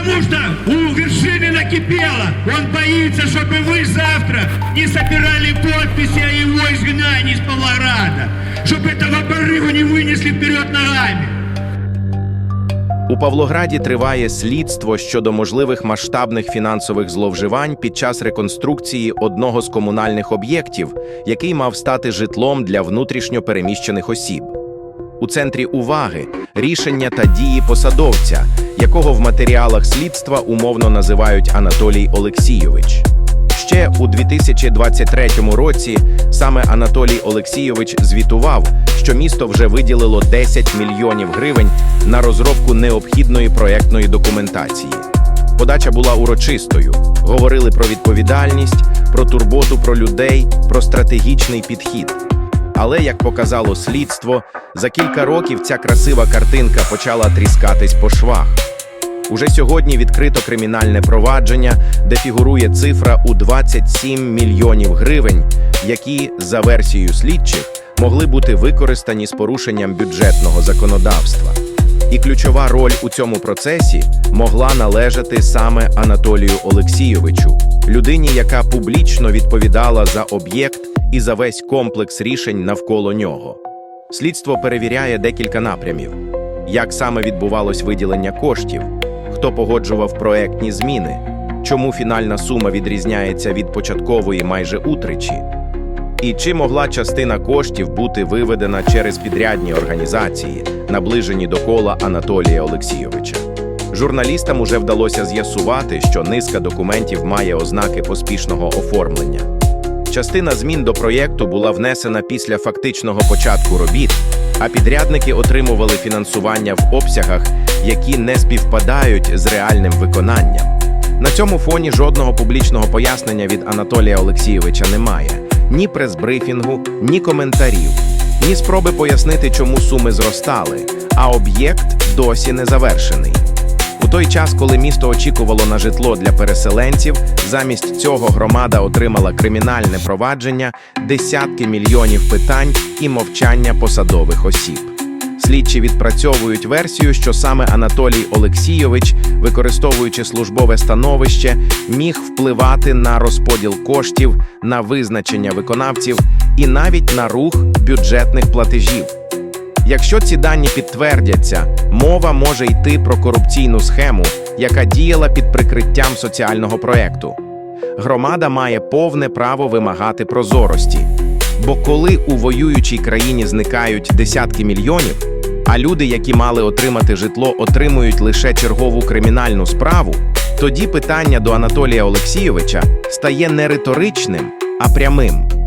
Потому что у вершины накипело. Он боится, чтобы вы завтра не собирали подписи о его изгнании из Павлограда. Чтобы этого порыва не вынесли вперед ногами. У Павлограді триває слідство щодо можливих масштабних фінансових зловживань під час реконструкції одного з комунальних об'єктів, який мав стати житлом для внутрішньо переміщених осіб. У центрі уваги рішення та дії посадовця, якого в матеріалах слідства умовно називають Анатолій Олексійович. Ще у 2023 році саме Анатолій Олексійович звітував, що місто вже виділило 10 мільйонів гривень на розробку необхідної проектної документації. Подача була урочистою. Говорили про відповідальність, про турботу про людей, про стратегічний підхід. Але, як показало слідство, за кілька років ця красива картинка почала тріскатись по швах. Уже сьогодні відкрито кримінальне провадження, де фігурує цифра у 27 мільйонів гривень, які, за версією слідчих, могли бути використані з порушенням бюджетного законодавства. І ключова роль у цьому процесі могла належати саме Анатолію Олексійовичу, людині, яка публічно відповідала за об'єкт і за весь комплекс рішень навколо нього. Слідство перевіряє декілька напрямів: як саме відбувалось виділення коштів, хто погоджував проектні зміни, чому фінальна сума відрізняється від початкової майже утричі, і чи могла частина коштів бути виведена через підрядні організації, наближені до кола Анатолія Олексійовича. Журналістам уже вдалося з'ясувати, що низка документів має ознаки поспішного оформлення. Частина змін до проєкту була внесена після фактичного початку робіт, а підрядники отримували фінансування в обсягах, які не співпадають з реальним виконанням. На цьому фоні жодного публічного пояснення від Анатолія Олексійовича немає: ні прес-брифінгу, ні коментарів, ні спроби пояснити, чому суми зростали, а об'єкт досі не завершений. У той час, коли місто очікувало на житло для переселенців, замість цього громада отримала кримінальне провадження, десятки мільйонів питань і мовчання посадових осіб. Слідчі відпрацьовують версію, що саме Анатолій Олексійович, використовуючи службове становище, міг впливати на розподіл коштів, на визначення виконавців і навіть на рух бюджетних платежів. Якщо ці дані підтвердяться, мова може йти про корупційну схему, яка діяла під прикриттям соціального проекту. Громада має повне право вимагати прозорості. Бо коли у воюючій країні зникають десятки мільйонів, а люди, які мали отримати житло, отримують лише чергову кримінальну справу, тоді питання до Анатолія Олексійовича стає не риторичним, а прямим.